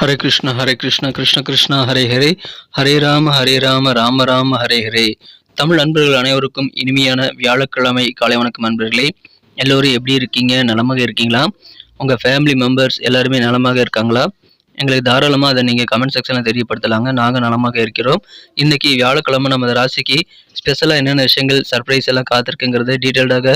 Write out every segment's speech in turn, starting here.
ஹரே கிருஷ்ண ஹரே கிருஷ்ண கிருஷ்ண கிருஷ்ணா ஹரே ஹரே. ஹரே ராம ஹரே ராம ராம ராம ஹரே ஹரே. தமிழ் அன்பர்கள் அனைவருக்கும் இனிமையான வியாழக்கிழமை காலை வணக்கம் அன்பர்களே. எல்லோரும் எப்படி இருக்கீங்க? நலமாக இருக்கீங்களா? உங்கள் ஃபேமிலி மெம்பர்ஸ் எல்லாருமே நலமாக இருக்காங்களா? எங்களுக்கு தாராளமாக அதை நீங்கள் கமெண்ட் செக்ஷனில் தெரியப்படுத்தலாங்க. நாங்கள் நலமாக இருக்கிறோம். இன்றைக்கி வியாழக்கிழமை நமது ராசிக்கு ஸ்பெஷலாக என்னென்ன விஷயங்கள் சர்ப்ரைஸ் எல்லாம் காத்திருக்குங்கிறது டீட்டெயில்டாக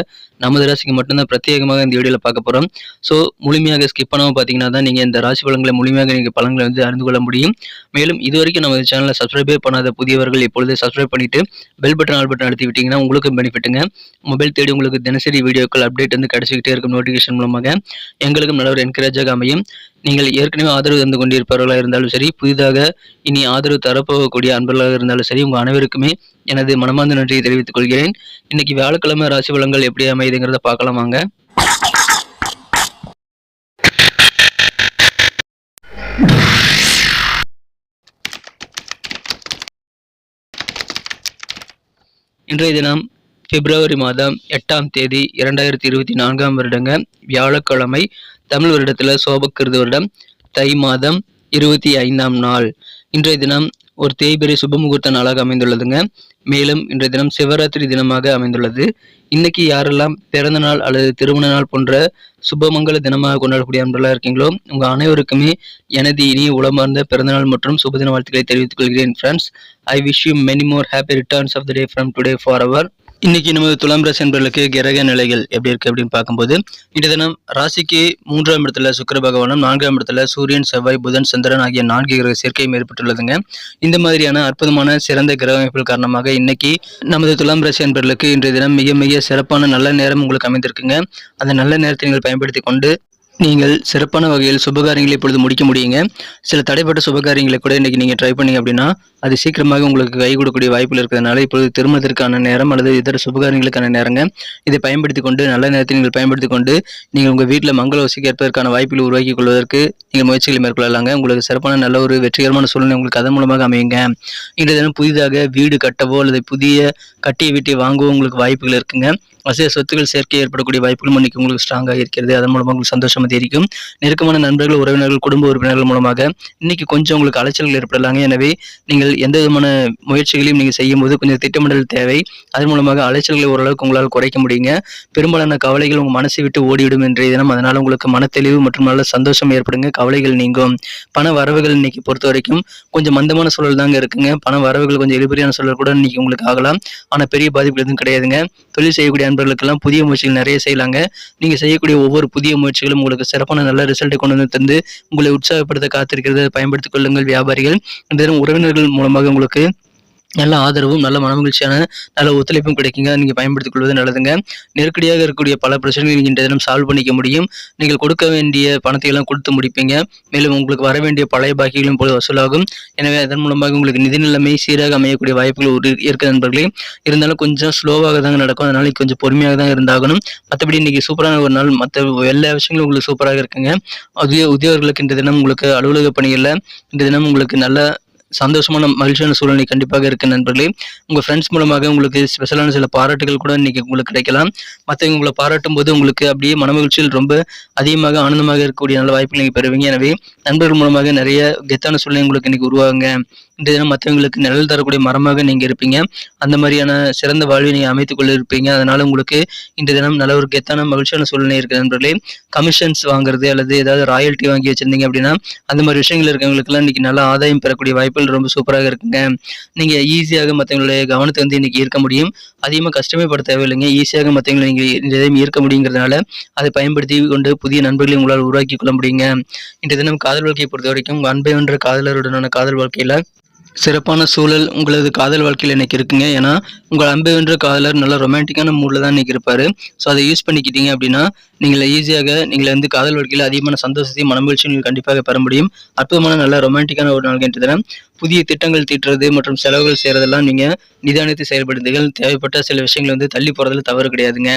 நமது ராசிக்கு மட்டும்தான் பிரத்யேகமாக இந்த வீடியோவில் பார்க்க போகிறோம் ஸோ முழுமையாக ஸ்கிப் பண்ணாமல் பார்த்தீங்கன்னா தான் நீங்கள் இந்த ராசி பலன்களை முழுமையாக நீங்கள் பலன்களை வந்து அறிந்து கொள்ள முடியும். மேலும் இது வரைக்கும் நமது சேனலை சப்ஸ்கிரைபே பண்ணாத புதியவர்கள் இப்பொழுது சப்ஸ்கிரைப் பண்ணிவிட்டு பெல் பட்டன் ஆல் பட்டன் அழுத்தி விட்டிங்கன்னா உங்களுக்கும் பெனிஃபிட்டுங்க மொபைல் தேடி உங்களுக்கு தினசரி வீடியோக்கள் அப்டேட் வந்து கிடச்சிக்கிட்டே இருக்கும் நோட்டிஃபிகேஷன் மூலமாக. எங்களுக்கும் நல்ல ஒரு என்கரேஜாக அமையும். நீங்கள் ஏற்கனவே ஆதரவு இருந்து கொண்டிருப்பவர்களாக இருந்தாலும் சரி புதிதாக இனி ஆதரவு தரப்போகக்கூடிய அன்பர்களாக இருந்தாலும் சரி உங்கள் அனைவருக்குமே எனது மனமார்ந்த நன்றியை தெரிவித்துக் கொள்கிறேன். இன்னைக்கு வியாழக்கிழமை ராசி வளங்கள் எப்படி அமையுதுங்கிறத பார்க்கலாம் வாங்க. இன்றைய தினம் பிப்ரவரி மாதம் எட்டாம் தேதி இரண்டாயிரத்தி இருபத்தி நான்காம் வருடங்க. வியாழக்கிழமை தமிழ் வருடத்தில் சோபக்கிருது வருடம். தை மாதம் இருபத்தி ஐந்தாம் நாள். இன்றைய தினம் ஒரு தேய்பிரை சுபமுகூர்த்த நாளாக அமைந்துள்ளதுங்க. மேலும் இன்றைய தினம் சிவராத்திரி தினமாக அமைந்துள்ளது. இன்னைக்கு யாரெல்லாம் பிறந்த நாள் அல்லது திருமண நாள் போன்ற சுபமங்கல தினமாக கொண்டாடக்கூடிய அன்பர்களாக இருக்கீங்களோ உங்கள் அனைவருக்குமே எனது இனி உளமார்ந்த பிறந்தநாள் மற்றும் சுபதின வாழ்த்துக்களை தெரிவித்துக் கொள்கிறேன் friends I wish you many more happy returns of the day from today for our இன்னைக்கு நமது துலாம் ராசி என்பர்களுக்கு கிரக நிலைகள் எப்படி இருக்கு அப்படின்னு பார்க்கும்போது இன்றைய தினம் ராசிக்கு மூன்றாம் இடத்துல சுக்கிர பகவானும் நான்காம் இடத்துல சூரியன் செவ்வாய் புதன் சந்திரன் ஆகிய நான்கு கிரக சேர்க்கையும் ஏற்பட்டுள்ளதுங்க. இந்த மாதிரியான அற்புதமான சிறந்த கிரக அமைப்புகள் காரணமாக இன்னைக்கு நமது துலாம் ராசி என்பர்களுக்கு இன்றைய தினம் மிக மிக சிறப்பான நல்ல நேரம் உங்களுக்கு அமைந்திருக்குங்க. அந்த நல்ல நேரத்தை நீங்கள் பயன்படுத்தி கொண்டு நீங்கள் சிறப்பான வகையில் சுபகாரியங்களை இப்பொழுது முடிக்க முடியுங்க. சில தடைப்பட்ட சுபகாரியங்களை கூட இன்னைக்கு நீங்கள் ட்ரை பண்ணீங்க அப்படின்னா அது சீக்கிரமாக உங்களுக்கு கை கொடுக்கக்கூடிய வாய்ப்புகள் இருக்கிறதுனால இப்பொழுது திருமணத்திற்கான நேரம் அல்லது இதர சுபகாரியங்களுக்கான நேரங்க இதை பயன்படுத்தி கொண்டு நல்ல நேரத்தை நீங்கள் பயன்படுத்தி கொண்டு நீங்கள் உங்கள் வீட்டில் மங்கள வசிக்கு ஏற்பதற்கான வாய்ப்புகளை உருவாக்கி கொள்வதற்கு நீங்கள் முயற்சிகளை மேற்கொள்ளலாங்க. உங்களுக்கு சிறப்பான நல்ல ஒரு வெற்றிகரமான சூழ்நிலை உங்களுக்கு அதன் மூலமாக அமையுங்க. இன்றைய தினம் புதிதாக வீடு கட்டவோ அல்லது புதிய கட்டிய வீட்டை வாங்கவோ உங்களுக்கு வாய்ப்புகள் இருக்குங்க. அசைய சொத்துக்கள் சேர்க்கை ஏற்படக்கூடிய வாய்ப்புகளும் இன்னைக்கு உங்களுக்கு ஸ்ட்ராங்காக இருக்கிறது. அதன் மூலமாக உங்களுக்கு சந்தோஷம் அதிகரிக்கும் நெருக்கமான நண்பர்கள் உறவினர்கள் குடும்ப உறுப்பினர்கள் மூலமாக இன்னைக்கு கொஞ்சம் உங்களுக்கு அலைச்சல்கள் ஏற்படலாங்க. எனவே நீங்கள் எந்த விதமான முயற்சிகளையும் நீங்கள் செய்யும் போது கொஞ்சம் திட்டமிடல் தேவை. அதன் மூலமாக அலைச்சல்களை ஓரளவுக்கு உங்களால் குறைக்க முடியுங்க. பெரும்பாலான கவலைகள் உங்கள் மனசை விட்டு ஓடிவிடும் இன்றைய தினம் அதனால் உங்களுக்கு மனத்தெளிவு மற்றும் நல்ல சந்தோஷம் ஏற்படுங்க. கவலைகள் நீங்கும். பண வரவுகள் இன்னைக்கு பொறுத்த வரைக்கும் கொஞ்சம் மந்தமான சூழல் தாங்க இருக்குங்க. பண வரவுகள் கொஞ்சம் இழுபறியான சூழல் கூட இன்னைக்கு உங்களுக்கு ஆகலாம். ஆனால் பெரிய பாதிப்பு எதுவும் கிடையாதுங்க. தொழில் செய்யக்கூடிய நண்பர்களுக்கெல்லாம் புதிய முயற்சிகள் நிறைய செய்யலாங்க. நீங்கள் செய்யக்கூடிய ஒவ்வொரு புதிய முயற்சிகளும் உங்களுக்கு சிறப்பான நல்ல ரிசல்ட்டை கொண்டு வந்து தந்து உங்களை உற்சாகப்படுத்த காத்திருக்கிறது பயன்படுத்திக் கொள்ளுங்கள் வியாபாரிகள். இந்த தினம் உறவினர்கள் மூலமாக உங்களுக்கு நல்ல ஆதரவும் நல்ல மனமகிழ்ச்சியான நல்ல ஒத்துழைப்பும் கிடைக்குங்க. நீங்கள் பயன்படுத்திக் கொள்வது நல்லதுங்க. நெருக்கடியாக இருக்கக்கூடிய பல பிரச்சனைகள் நீங்கள் இந்த தினம் சால்வ் பண்ணிக்க முடியும். நீங்கள் கொடுக்க வேண்டிய பணத்தை எல்லாம் கொடுத்து முடிப்பீங்க. மேலும் உங்களுக்கு வர வேண்டிய பழைய பாக்கிகளும் போது வசூலாகும். எனவே அதன் மூலமாக உங்களுக்கு நிதி நிலைமை சீராக அமையக்கூடிய வாய்ப்புகள் இருக்க நண்பர்களே. இருந்தாலும் கொஞ்சம் ஸ்லோவாக தாங்க நடக்கும். அதனால கொஞ்சம் பொறுமையாக தான் இருந்தாகணும். மற்றபடி இன்னைக்கு சூப்பரான ஒரு நாள் மற்ற எல்லா விஷயங்களும் உங்களுக்கு சூப்பராக இருக்குங்க. உத்திய உத்தியோகர்களுக்கு இந்த தினம் உங்களுக்கு அலுவலக பணிகளில் இந்த தினம் உங்களுக்கு நல்ல சந்தோஷமான மகிழ்ச்சியான சூழ்நிலை கண்டிப்பாக இருக்கு நண்பர்களே. உங்கள் ஃப்ரெண்ட்ஸ் மூலமாக உங்களுக்கு ஸ்பெஷலான சில பாராட்டுகள் கூட இன்னைக்கு உங்களுக்கு கிடைக்கலாம். மற்றவங்க உங்களை பாராட்டும் போது உங்களுக்கு அப்படியே மனமகிழ்ச்சியில் ரொம்ப அதிகமாக ஆனந்தமாக இருக்கக்கூடிய நல்ல வாய்ப்புகள் நீங்கள் பெறுவீங்க. எனவே நண்பர்கள் மூலமாக நிறைய கெத்தான சூழ்நிலை உங்களுக்கு இன்னைக்கு உருவாகுங்க. இந்த தினம் மற்றவங்களுக்கு நிழல் தரக்கூடிய மரமாக நீங்கள் இருப்பீங்க. அந்த மாதிரியான சிறந்த வாழ்வை நீங்கள் அமைத்துக் கொள்ள இருப்பீங்க அதனால உங்களுக்கு இந்த தினம் நல்ல ஒரு கெத்தான மகிழ்ச்சியான சூழ்நிலை இருக்கு நண்பர்களே. கமிஷன்ஸ் வாங்குறது அல்லது ஏதாவது ராயல்ட்டி வாங்கி வச்சிருந்தீங்க அப்படின்னா அந்த மாதிரி விஷயங்கள் இருக்கவங்களுக்குலாம் இன்னைக்கு நல்ல ஆதாயம் பெறக்கூடிய வாய்ப்புகள் ரொம்ப சூப்பராக இருக்குங்க. நீங்கள் ஈஸியாக மற்றவங்களுடைய கவனத்தை வந்து இன்னைக்கு ஈர்க்க முடியும். அதிகமாக கஷ்டமே பட தேவையில்லைங்க ஈஸியாக மற்றவங்களை நீங்கள் இந்த இதையும் ஈர்க்க முடியுங்கிறதுனால அதை பயன்படுத்தி கொண்டு புதிய நண்பர்களை உங்களால் உருவாக்கி கொள்ள முடியுங்க. இன்றைய தினம் காதல் வாழ்க்கையை பொறுத்த வரைக்கும் அன்பை ஒன்ற காதலருடனான காதல் வாழ்க்கையில் சிறப்பான சூழல் உங்களது காதல் வாழ்க்கையில் இன்னைக்கு இருக்குங்க. ஏன்னா உங்கள் அன்பு என்ற காதலர் நல்ல ரொமான்டிக்கான மூடில் தான் இன்னைக்கு இருப்பார். ஸோ அதை யூஸ் பண்ணிக்கிட்டீங்க அப்படின்னா நீங்கள் ஈஸியாக நீங்கள் வந்து காதல் வாழ்க்கையில் அதிகமான சந்தோஷத்தையும் மனமகிழ்ச்சியும் நீங்கள் கண்டிப்பாக பெற முடியும். அற்புதமான நல்ல ரொமான்டிக்கான ஒரு நாள் கேட்டு தரேன். புதிய திட்டங்கள் தீட்டுறது மற்றும் செலவுகள் செய்கிறதெல்லாம் நீங்கள் நிதானித்து செயல்படுத்துங்கள் தேவைப்பட்ட சில விஷயங்கள் வந்து தள்ளி போகிறதுல தவறு கிடையாதுங்க.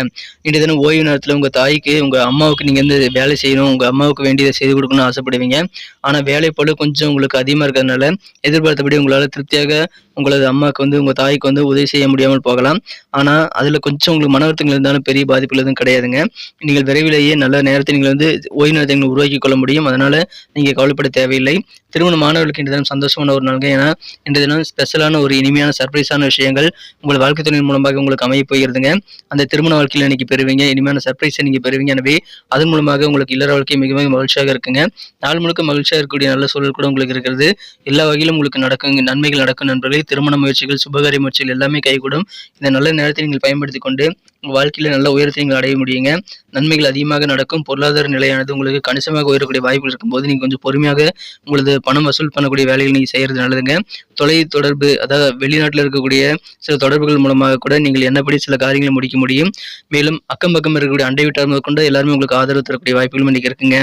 இன்றைய தினம் ஓய்வு நேரத்தில் உங்கள் தாய்க்கு உங்கள் அம்மாவுக்கு நீங்கள் வந்து வேலை செய்யணும் உங்கள் அம்மாவுக்கு வேண்டியதை செய்து கொடுக்கணும்னு ஆசைப்படுவீங்க. ஆனால் வேலை போல கொஞ்சம் உங்களுக்கு அதிகமாக இருக்கிறதுனால எதிர்பார்த்தபடி உங்களால் திருப்தியாக உங்களது அம்மாவுக்கு வந்து உங்கள் தாய்க்கு வந்து உதவி செய்ய முடியாமல் போகலாம். ஆனால் அதில் கொஞ்சம் உங்களுக்கு மன அழுத்தங்கள் இருந்தாலும் பெரிய பாதிப்புகள் எதுவும் கிடையாதுங்க. நீங்கள் விரைவிலேயே நல்ல நேரத்தை நீங்கள் வந்து ஓய்வு நேரத்தை நீங்கள் உருவாக்கி கொள்ள முடியும். அதனால் நீங்கள் கவலைப்பட தேவையில்லை. திருமண மாணவர்களுக்கு இன்று தினம் சந்தோஷமான ஒரு நாளுங்க. ஏன்னா இன்று தினம் ஸ்பெஷலான ஒரு இனிமையான சர்ப்ரைஸான விஷயங்கள் உங்கள் வாழ்க்கை துணையின் மூலமாக உங்களுக்கு அமைய போகிறதுங்க. அந்த திருமண வாழ்க்கையில் இன்னைக்கு பெறுவீங்க. இனிமையான சர்ப்ரைஸை நீங்கள் பெறுவீங்க. எனவே அதன் மூலமாக உங்களுக்கு இல்லற வாழ்க்கை மிக மிக மகிழ்ச்சியாக இருக்குங்க. நாள் முழுக்க மகிழ்ச்சியாக இருக்கக்கூடிய நல்ல சூழல் கூட உங்களுக்கு இருக்கிறது. எல்லா வகையிலும் உங்களுக்கு நடக்கும் நன்மைகள் நடக்கும் நண்பர்களே. திருமண முயற்சிகள் சுபகாரிய முயற்சிகள் எல்லாமே கைகூடும். இந்த நல்ல நேரத்தை நீங்கள் பயன்படுத்தி கொண்டு உங்கள் வாழ்க்கையில் நல்ல உயரத்தை நீங்கள் அடைய முடியுங்க. நன்மைகள் அதிகமாக நடக்கும். பொருளாதார நிலையானது உங்களுக்கு கணிசமாக உயரக்கூடிய வாய்ப்புகள் இருக்கும்போது நீங்கள் கொஞ்சம் பொறுமையாக உங்களது பணம் வசூல் பண்ணக்கூடிய வேலைகள் நீங்கள் செய்கிறது நல்லதுங்க. தொலை தொடர்பு அதாவது வெளிநாட்டில் இருக்கக்கூடிய சில தொடர்புகள் மூலமாக கூட நீங்கள் என்னப்படி சில காரியங்களை முடிக்க முடியும். மேலும் அக்கம் பக்கம் இருக்கக்கூடிய அண்டை வீட்டார் முதற்கொண்டு எல்லாருமே உங்களுக்கு ஆதரவு தரக்கூடிய வாய்ப்புகளும் இன்றைக்கி இருக்குங்க.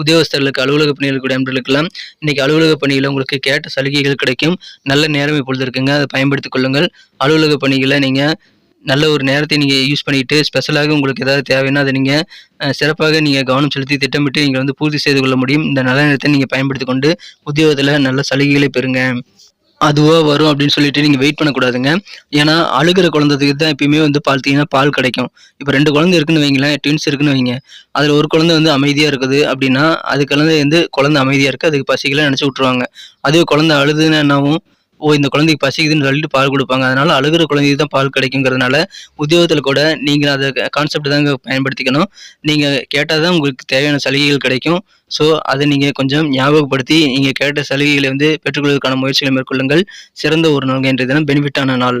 உத்தியோகஸ்தர்களுக்கு அலுவலக பணியில் இருக்கக்கூடிய இன்றைக்கி அலுவலக பணியில் உங்களுக்கு கேட்ட சலுகைகள் கிடைக்கும். நல்ல நேரம் இப்பொழுது இருக்குங்க. அதை பயன்படுத்திக் கொள்ளுங்கள். அலுவலக பணிகளை நீங்கள் நல்ல ஒரு நேரத்தை நீங்கள் யூஸ் பண்ணிட்டு ஸ்பெஷலாக உங்களுக்கு ஏதாவது தேவைன்னா அதை நீங்கள் சிறப்பாக நீங்கள் கவனம் செலுத்தி திட்டமிட்டு நீங்கள் வந்து பூர்த்தி செய்து கொள்ள முடியும். இந்த நல்ல நேரத்தை நீங்கள் பயன்படுத்தி கொண்டு உத்தியோகத்தில் நல்ல சலுகைகளை பெறுங்க. அதுவா வரும் அப்படின்னு சொல்லிட்டு நீங்கள் வெயிட் பண்ணக்கூடாதுங்க. ஏன்னா அழுகிற குழந்தைக்கு தான் எப்பயுமே வந்து பார்த்தீங்கன்னா பால் கிடைக்கும். இப்போ ரெண்டு குழந்தை இருக்குன்னு வைங்களேன் ட்வின்ஸ் இருக்குன்னு வைங்க. அதில் ஒரு குழந்தை வந்து அமைதியாக இருக்குது அப்படின்னா அது குழந்தை வந்து குழந்தை அமைதியாக இருக்குது அதுக்கு பசிக்கல நினச்சி விட்ருவாங்க அதுவே குழந்தை அழுதுன்னு என்னாவும் ஓ இந்த குழந்தைக்கு பசிக்குதுன்னு சொல்லிட்டு பால் கொடுப்பாங்க. அதனால அழுகிற குழந்தைக்கு தான் பால் கிடைக்குங்கிறதுனால உத்தியோகத்தில் கூட நீங்கள் அதை கான்செப்ட் தாங்க பயன்படுத்திக்கணும். நீங்கள் கேட்டால் தான் உங்களுக்கு தேவையான சலுகைகள் கிடைக்கும். ஸோ அதை நீங்கள் கொஞ்சம் ஞாபகப்படுத்தி நீங்கள் கேட்ட சலுகைகளை வந்து பெற்றுக்கொள்வதற்கான முயற்சிகளை மேற்கொள்ளுங்கள். சிறந்த ஒரு நாள் என்ற தினம் பெனிஃபிட்டான நாள்.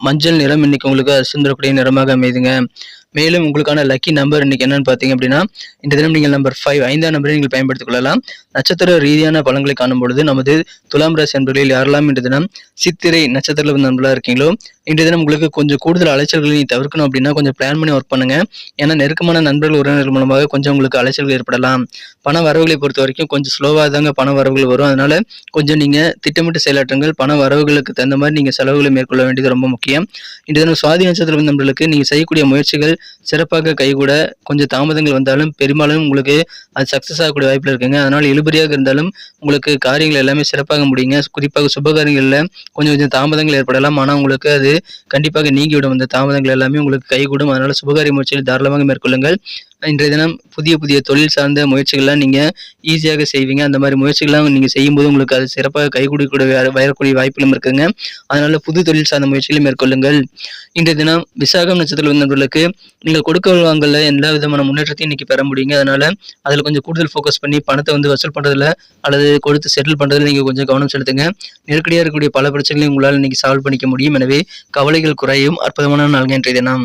மஞ்சள் நிறம் இன்னைக்கு உங்களுக்கு அதிர்ஷ்டம் நிறமாக அமையுதுங்க. மேலும் உங்களுக்கான லக்கி நம்பர் இன்னைக்கு என்னன்னு பார்த்தீங்க அப்படின்னா இந்த தினம் நீங்கள் நம்பர் ஃபைவ் ஐந்தாம் நம்பரை நீங்கள் பயன்படுத்திக் கொள்ளலாம். நட்சத்திர ரீதியான பலன்களை காணும் பொழுது நமது துலாம் ராசி அன்பர்களில் யாரெல்லாம் இன்று தினம் சித்திரை நட்சத்திரத்தில் நண்பர்களாக இருக்கீங்களோ இன்றைய தினம் உங்களுக்கு கொஞ்சம் கூடுதல் அலைச்சல்களை நீ தவிர்க்கணும் அப்படின்னா கொஞ்சம் பிளான் பண்ணி ஒர்க் பண்ணுங்க. ஏன்னா நெருக்கமான நண்பர்கள் உறவினர்கள் மூலமாக கொஞ்சம் உங்களுக்கு அலைச்சல்கள் ஏற்படலாம். பண வரவுகளை பொறுத்த வரைக்கும் கொஞ்சம் ஸ்லோவாக தாங்க பண வரவுகள் வரும். அதனால கொஞ்சம் நீங்க திட்டமிட்டு செயலாற்றுங்கள். பண வரவுகளுக்கு தகுந்த மாதிரி நீங்க செலவுகளை மேற்கொள்ள வேண்டியது ரொம்ப முக்கியம். இன்றைய தினம் சுவாதி நட்சத்திரம் நண்பர்களுக்கு நீங்க செய்யக்கூடிய முயற்சிகள் சிறப்பாக கைகூட கொஞ்சம் தாமதங்கள் வந்தாலும் பெரும்பாலும் உங்களுக்கு அது சக்ஸஸ் ஆகக்கூடிய வாய்ப்பில் இருக்குங்க. அதனால் இழுபறியாக இருந்தாலும் உங்களுக்கு காரியங்கள் எல்லாமே சிறப்பாக முடியுங்க. குறிப்பாக சுபகாரியங்களில் கொஞ்சம் கொஞ்சம் தாமதங்கள் ஏற்படலாம். ஆனால் உங்களுக்கு அது கண்டிப்பாக நீங்கிவிடும். அந்த தாமதங்கள் எல்லாமே உங்களுக்கு கைகூடும். அதனால் சுபகாரிய முயற்சியில் தாராளமாக மேற்கொள்ளுங்கள். இன்றைய தினம் புதிய புதிய தொழில் சார்ந்த முயற்சிகள்லாம் நீங்கள் ஈஸியாக செய்வீங்க. அந்த மாதிரி முயற்சிகள்லாம் நீங்கள் செய்யும்போது உங்களுக்கு அது சிறப்பாக கைகூடக்கூடிய வரக்கூடிய வாய்ப்புகளும் இருக்குங்க. அதனால் புது தொழில் சார்ந்த முயற்சிகளை மேற்கொள்ளுங்கள். இன்றைய தினம் விசாகம் நட்சத்திரம் வந்தவர்களுக்கு நீங்கள் கொடுக்க வாங்கல எல்லா விதமான முன்னேற்றத்தையும் இன்னைக்கு பெற முடியுங்க. அதனால் அதில் கொஞ்சம் கூடுதல் ஃபோக்கஸ் பண்ணி பணத்தை வந்து வசூல் பண்ணுறதுல அல்லது கொடுத்து செட்டில் பண்ணுறதுல நீங்கள் கொஞ்சம் கவனம் செலுத்துங்க. நெருக்கடியாக இருக்கக்கூடிய பல பிரச்சனைகளையும் உங்களால் இன்னைக்கு சால்வ் பண்ணிக்க முடியும். எனவே கவலைகள் குறையும். அற்புதமான நாள்கள் இன்றைய தினம்.